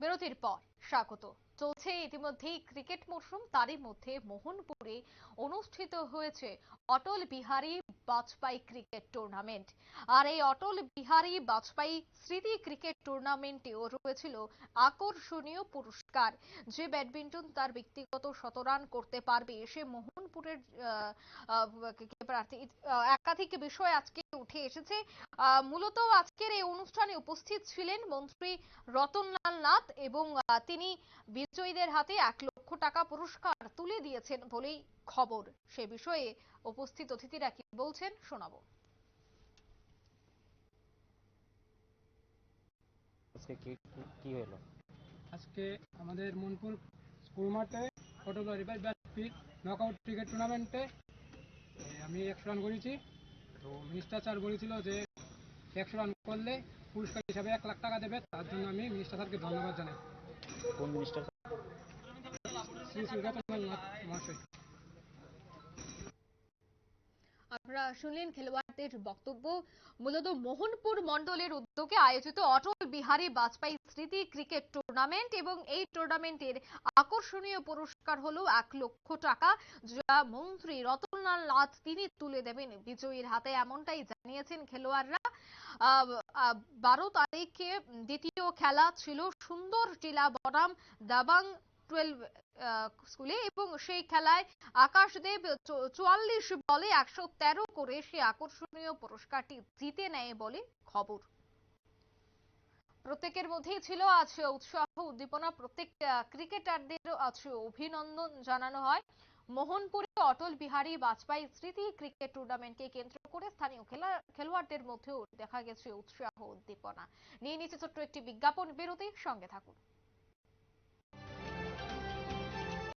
বিরতির পর স্বাগত। চলছে ইতিমধ্যেই ক্রিকেট মরশুম, তারই মধ্যে মোহনপুরে অনুষ্ঠিত হয়েছে অটল বিহারী বাজপেয়ী ক্রিকেট টুর্নামেন্ট। আর এই অটল বিহারী বাজপেয়ী স্মৃতি ক্রিকেট টুর্নামেন্টেও রয়েছিল আকর্ষণীয় পুরস্কার। যে ব্যাডমিন্টন তার ব্যক্তিগত শতরান করতে পারবে, সে মোহনপুরের প্রার্থী একাধিক বিষয় আজকে উঠে এসেছে। মূলত আজকের এই অনুষ্ঠানে উপস্থিত ছিলেন মন্ত্রী রতনলাল নাথ এবং তিনি বিজয়ীদের হাতে এক লক্ষ টাকা পুরস্কার তুলে দিয়েছেন বলেই খবর। সে বিষয়ে উপস্থিত অতিথিরা কি বলছেন শোনাবো। আজকে কি কি- কি হলো? আজকে আমাদের মনপুর স্কুল মাঠে অটল রিভার ব্যাটপিট নকআউট ক্রিকেট টুর্নামেন্টে আমি একশো রান করেছি। তো মিনিস্টার স্যার বলেছিল যে একশো রান করলে পুরস্কার হিসাবে এক লাখ টাকা দেবে তার জন্য আমি মিনিস্টার স্যারকে ধন্যবাদ জানাই। কোন আপনারা শুনলেন খেলোয়াড়দের বক্তব্য। মূলত মোহনপুর মণ্ডলের উদ্যোগে আয়োজিত অটল বাজপেয়ী স্মৃতি ক্রিকেট টুর্নামেন্ট এবং এই টুর্নামেন্টের আকর্ষণীয় পুরস্কার হলো এক লক্ষ টাকা, যা মন্ত্রী রতনলাল নাথ তিনি তুলে দেবেন। বিজয়ীর হাতে এমনটাই জানিয়েছেন খেলোয়াড়রা। বারো তারিখে দ্বিতীয় খেলা ছিল সুন্দর টিলা বনাম দাবাং টুয়েলভ স্কুলে এবং সেই খেলায় আকাশদেব চুয়াল্লিশ বলে একশো তেরো করে সে আকর্ষণীয় পুরস্কারটি জিতে নেয় বলে খবর। প্রত্যেকের মধ্যেই ছিল আজ উৎসাহ, উদ্দীপনা, প্রত্যেক ক্রিকেটারদের আজ অভিনন্দন জানানো হয়। মোহনপুরে অটল বিহারী বাজপেয়ী স্মৃতি ক্রিকেট টুর্নামেন্টকে কেন্দ্র করে স্থানীয় খেলা- খেলোয়াড়দের মধ্যেও দেখা গেছে উৎসাহ উদ্দীপনা। নিয়ে নিচ্ছে ছোট্ট একটি বিজ্ঞাপন। বিরতি সঙ্গে থাকুন।